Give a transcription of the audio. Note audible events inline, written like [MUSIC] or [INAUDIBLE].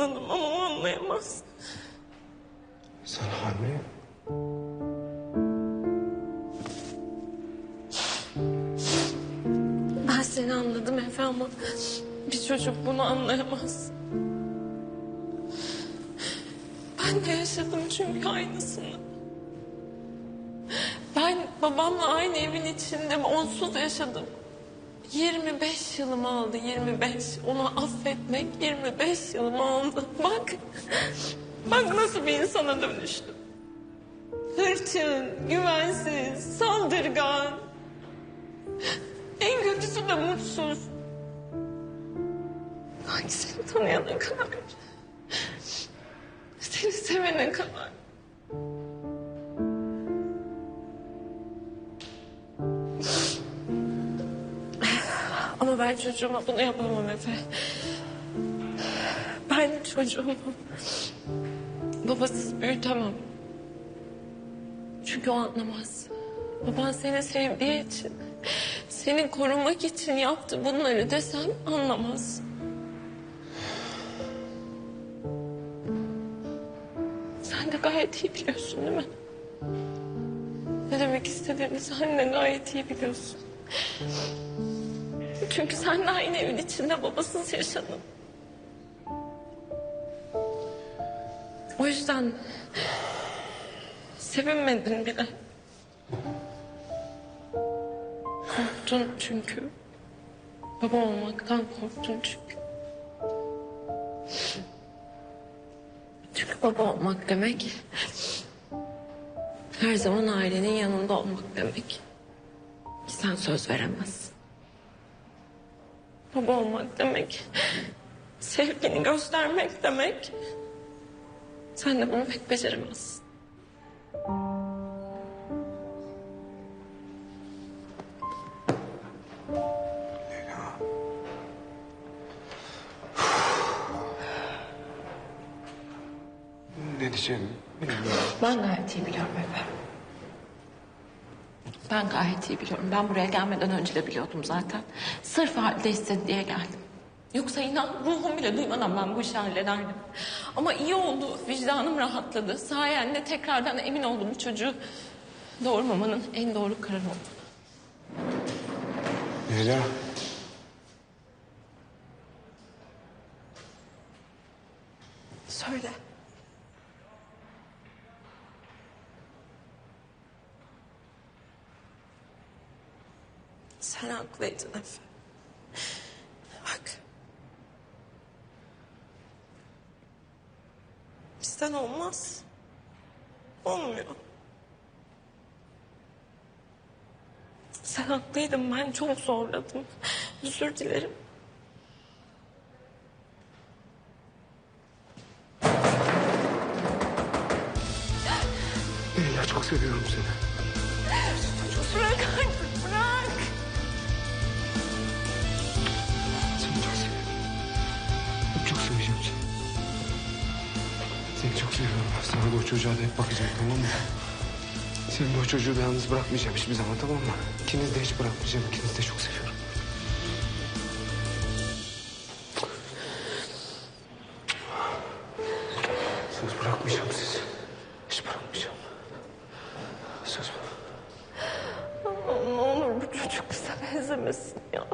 anladım ama o anlayamaz. Sen hamile. Ben seni anladım Efe ama bir çocuk bunu anlayamaz. Ben de yaşadım çünkü aynısını. Ben babamla aynı evin içinde onsuz yaşadım. 25 yılımı aldı 25. Onu affetmek 25 yılımı aldı. Bak. Bak nasıl bir insana dönüştüm. Hırçın, güvensiz, saldırgan. En kötüsü de mutsuz. Ay seni tanıyana kadar. Seni sevene kadar. Ben çocuğuma bunu yapamam Efe. Ben çocuğumu babasız büyütemem. Çünkü o anlamaz. Baban seni sevdiği için, seni korumak için yaptı bunları desem anlamaz. Sen de gayet iyi biliyorsun değil mi? Ne demek istediğimi sen de gayet iyi biliyorsun. Çünkü sen de aynı evin içinde babasız yaşadın. O yüzden sevinmedin bile. Korktun çünkü. Baba olmaktan korktun çünkü. Çünkü baba olmak demek... ...her zaman ailenin yanında olmak demek. Sen söz veremezsin. Baba olmak demek... ...sevgini göstermek demek. Sen de bunu pek beceremezsin. [SIGHS] Ne diyeceğimi bilmiyorum. Ben gayet iyi biliyorum Efe. Ben gayet iyi biliyorum. Ben buraya gelmeden önce de biliyordum zaten. Sırf halde istedi diye geldim. Yoksa inan ruhum bile duymadan ben bu işi hallederdim. Ama iyi oldu, vicdanım rahatladı. Sayende tekrardan emin oldum bu çocuğu doğurmamanın en doğru karar oldu. Leyla. Söyle. Sen haklıydın Efe. Bak. Bizden olmaz. Olmuyor. Sen haklıydın ben çok zorladım. Özür dilerim. Çok seviyorum seni. Seni çok seviyorum. Sana da o çocuğa da hep bakacağım tamam mı? Seni de o çocuğu da yalnız bırakmayacağım hiçbir zaman tamam mı? İkiniz de hiç bırakmayacağım. İkinizi de çok seviyorum. Söz bırakmayacağım sizi. Hiç bırakmayacağım. Söz Ne olur bu çocuk bize benzemesin ya.